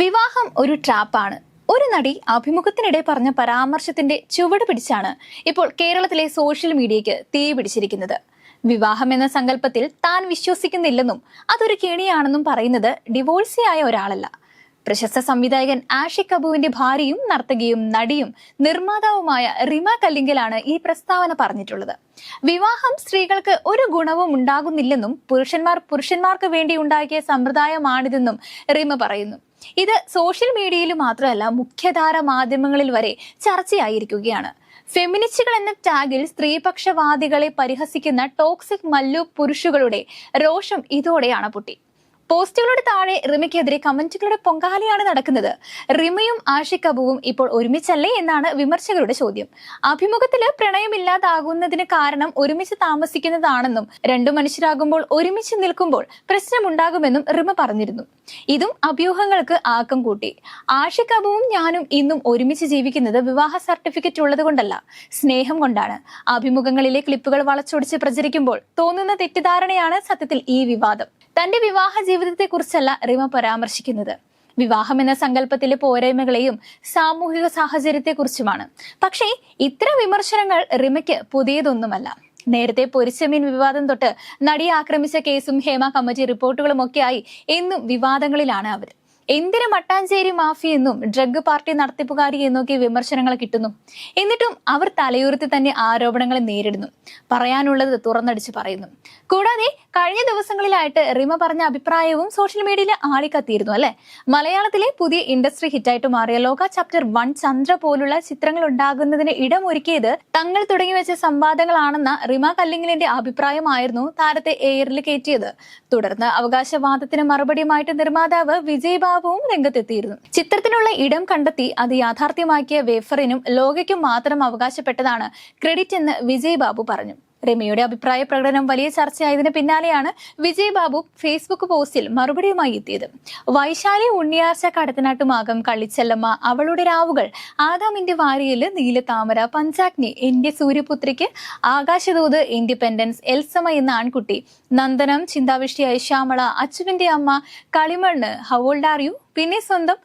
വിവാഹം ഒരു ട്രാപ്പാണ്. ഒരു നടി അഭിമുഖത്തിനിടെ പറഞ്ഞ പരാമർശത്തിന്റെ ചുവട് പിടിച്ചാണ് ഇപ്പോൾ കേരളത്തിലെ സോഷ്യൽ മീഡിയയ്ക്ക് തീ പിടിച്ചിരിക്കുന്നത്. വിവാഹം എന്ന സങ്കല്പത്തിൽ താൻ വിശ്വസിക്കുന്നില്ലെന്നും അതൊരു കെണിയാണെന്നും പറയുന്നത് ഡിവോഴ്സിയായ ഒരാളല്ല. പ്രശസ്ത സംവിധായകൻ ആഷി കപൂവിന്റെ ഭാര്യയും നർത്തകിയും നടിയും നിർമ്മാതാവുമായ റിമ കല്ലിങ്കലാണ് ഈ പ്രസ്താവന പറഞ്ഞിട്ടുള്ളത്. വിവാഹം സ്ത്രീകൾക്ക് ഒരു ഗുണവും ഉണ്ടാകുന്നില്ലെന്നും പുരുഷന്മാർ പുരുഷന്മാർക്ക് വേണ്ടി ഉണ്ടാക്കിയ സമ്പ്രദായമാണിതെന്നും റിമ പറയുന്നു. ഇത് സോഷ്യൽ മീഡിയയിൽ മാത്രമല്ല മുഖ്യധാര മാധ്യമങ്ങളിൽ വരെ ചർച്ചയായിരിക്കുകയാണ്. ഫെമിനിസ്റ്റുകൾ എന്ന ടാഗിൽ സ്ത്രീപക്ഷവാദികളെ പരിഹസിക്കുന്ന ടോക്സിക് മല്ലു പുരുഷുകളുടെ രോഷം ഇതോടെയാണ് പൊട്ടി. പോസ്റ്റുകളുടെ താഴെ റിമയ്ക്കെതിരെ കമന്റുകളുടെ പൊങ്കാലയാണ് നടക്കുന്നത്. റിമയും ആഷിഖ് അബുവും ഇപ്പോൾ ഒരുമിച്ചല്ലേ എന്നാണ് വിമർശകരുടെ ചോദ്യം. അഭിമുഖത്തിൽ പ്രണയമില്ലാതാകുന്നതിന് കാരണം ഒരുമിച്ച് താമസിക്കുന്നതാണെന്നും രണ്ടു മനുഷ്യരാകുമ്പോൾ ഒരുമിച്ച് നിൽക്കുമ്പോൾ പ്രശ്നമുണ്ടാകുമെന്നും റിമ പറഞ്ഞിരുന്നു. ഇതും അഭ്യൂഹങ്ങൾക്ക് ആക്കം കൂട്ടി. ആഷിഖ് അബുവും ഞാനും ഇന്നും ഒരുമിച്ച് ജീവിക്കുന്നത് വിവാഹ സർട്ടിഫിക്കറ്റ് ഉള്ളത് കൊണ്ടല്ല സ്നേഹം കൊണ്ടാണ്. അഭിമുഖങ്ങളിലെ ക്ലിപ്പുകൾ വളച്ചൊടിച്ച് പ്രചരിക്കുമ്പോൾ തോന്നുന്ന തെറ്റിദ്ധാരണയാണ് സത്യത്തിൽ ഈ വിവാദം. തന്റെ വിവാഹ ജീവിതത്തെ കുറിച്ചല്ല റിമ പരാമർശിക്കുന്നത്. വിവാഹം എന്ന സങ്കല്പത്തിലെ പോരായ്മകളെയും സാമൂഹിക സാഹചര്യത്തെക്കുറിച്ചുമാണ്. പക്ഷേ ഇത്തരം വിമർശനങ്ങൾ റിമയ്ക്ക് പുതിയതൊന്നുമല്ല. നേരത്തെ പൊരിച്ചമീൻ വിവാദം തൊട്ട് നടിയെ ആക്രമിച്ച കേസും ഹേമ കമ്മിറ്റി റിപ്പോർട്ടുകളും ഒക്കെയായി എന്നും വിവാദങ്ങളിലാണ് അവർ. എന്തിന് മട്ടാഞ്ചേരി മാഫി എന്നും ഡ്രഗ് പാർട്ടി നടത്തിപ്പുകാരി എന്നൊക്കെ വിമർശനങ്ങൾ കിട്ടുന്നു. എന്നിട്ടും അവർ തലയുർത്തി തന്നെ ആരോപണങ്ങളെ നേരിടുന്നു. പറയാനുള്ളത് തുറന്നടിച്ച് പറയുന്നു. കൂടാതെ കഴിഞ്ഞ ദിവസങ്ങളിലായിട്ട് റിമ പറഞ്ഞ അഭിപ്രായവും സോഷ്യൽ മീഡിയയിൽ ആളിക്കത്തിയിരുന്നു അല്ലെ? മലയാളത്തിലെ പുതിയ ഇൻഡസ്ട്രി ഹിറ്റായിട്ട് മാറിയ ലോക ചാപ്റ്റർ വൺ ചന്ദ്ര പോലുള്ള ചിത്രങ്ങൾ ഉണ്ടാകുന്നതിന് ഇടമൊരുക്കിയത് തങ്ങൾ തുടങ്ങി വെച്ച സംവാദങ്ങളാണെന്ന റിമ കല്ലിങ്ങലിന്റെ അഭിപ്രായമായിരുന്നു താരത്തെ എയറിൽ കയറ്റിയത്. തുടർന്ന് അവകാശവാദത്തിന് മറുപടിയുമായിട്ട് നിർമ്മാതാവ് വിജയ് ബാബുവും രംഗത്തെത്തിയിരുന്നു. ചിത്രത്തിനുള്ള ഇടം കണ്ടെത്തി അത് യാഥാർത്ഥ്യമാക്കിയ വേഫറിനും ലോകയ്ക്കും മാത്രം അവകാശപ്പെട്ടതാണ് ക്രെഡിറ്റ് എന്ന് വിജയ് ബാബു പറഞ്ഞു. രമ്യയുടെ അഭിപ്രായ പ്രകടനം വലിയ ചർച്ചയായതിന് പിന്നാലെയാണ് വിജയ് ബാബു ഫേസ്ബുക്ക് പോസ്റ്റിൽ മറുപടിയുമായി എത്തിയത്. വൈശാലി ഉണ്ണിയാർച്ച കടത്തനാട്ടുമാകം കള്ളിച്ചെല്ലമ്മ അവളുടെ രാവുകൾ ആദാമിന്റെ വാരിയൽ നീലതാമര പഞ്ചാഗ്നി എന്റെ സൂര്യപുത്രിക്ക് ആകാശദൂത് ഇൻഡിപെൻഡൻസ് എൽസമ എന്ന ആൺകുട്ടി നന്ദനം ചിന്താവിഷ്ടിയായ ശ്യാമള അച്ചുവിന്റെ അമ്മ കളിമണ്ണ് ഹവോൾഡ് ആർ യു പിന്നെ സ്വന്തം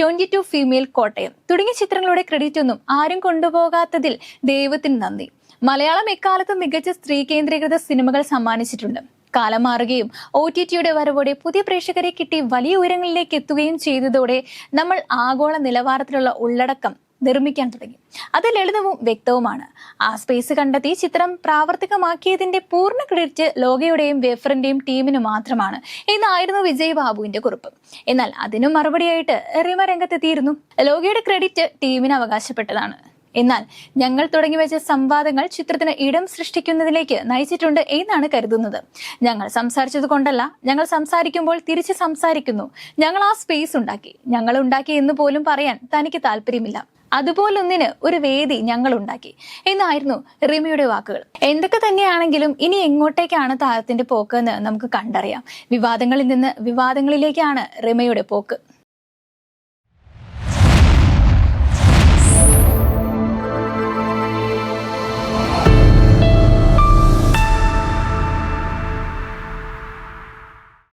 ട്വന്റി ടു ഫീമെയിൽ കോട്ടയം. തുടങ്ങിയ ചിത്രങ്ങളുടെ ക്രെഡിറ്റ് ഒന്നും ആരും കൊണ്ടുപോകാത്തതിൽ ദൈവത്തിന് നന്ദി. മലയാളം എക്കാലത്തും മികച്ച സ്ത്രീ കേന്ദ്രീകൃത സിനിമകൾ സമ്മാനിച്ചിട്ടുണ്ട്. കാലം മാറുകയും ഒ ടി ടിയുടെ വരവോടെ പുതിയ പ്രേക്ഷകരെ കിട്ടി വലിയ ഉയരങ്ങളിലേക്ക് എത്തുകയും ചെയ്തതോടെ നമ്മൾ ആഗോള നിലവാരത്തിലുള്ള ഉള്ളടക്കം നിർമ്മിക്കാൻ തുടങ്ങി. അത് ലളിതവും വ്യക്തവുമാണ്. ആ സ്പേസ് കണ്ടെത്തി ചിത്രം പ്രാവർത്തികമാക്കിയതിന്റെ പൂർണ ക്രെഡിറ്റ് ലോകയുടെയും വേഫറിന്റെയും ടീമിന് മാത്രമാണ് എന്നായിരുന്നു വിജയ് ബാബുവിന്റെ കുറിപ്പ്. എന്നാൽ അതിനും മറുപടിയായിട്ട് റിമ രംഗത്തെത്തിയിരുന്നു. ലോകയുടെ ക്രെഡിറ്റ് ടീമിന് അവകാശപ്പെട്ടതാണ്. എന്നാൽ ഞങ്ങൾ തുടങ്ങി വെച്ച സംവാദങ്ങൾ ചിത്രത്തിന് ഇടം സൃഷ്ടിക്കുന്നതിലേക്ക് നയിച്ചിട്ടുണ്ട് എന്നാണ് കരുതുന്നത്. ഞങ്ങൾ സംസാരിച്ചത് കൊണ്ടല്ല ഞങ്ങൾ സംസാരിക്കുമ്പോൾ തിരിച്ച് സംസാരിക്കുന്നു. ഞങ്ങൾ ആ സ്പേസ് ഉണ്ടാക്കി. ഞങ്ങൾ ഉണ്ടാക്കി എന്ന് പോലും പറയാൻ തനിക്ക് താല്പര്യമില്ല. അതുപോലൊന്നിന് ഒരു വേദി ഞങ്ങൾ ഉണ്ടാക്കി. എന്നായിരുന്നു റിമയുടെ വാക്കുകൾ. എന്തൊക്കെ തന്നെയാണെങ്കിലും ഇനി എങ്ങോട്ടേക്കാണ് താരത്തിന്റെ പോക്ക് എന്ന് നമുക്ക് കണ്ടറിയാം. വിവാദങ്ങളിൽ നിന്ന് വിവാദങ്ങളിലേക്കാണ് റിമയുടെ പോക്ക്.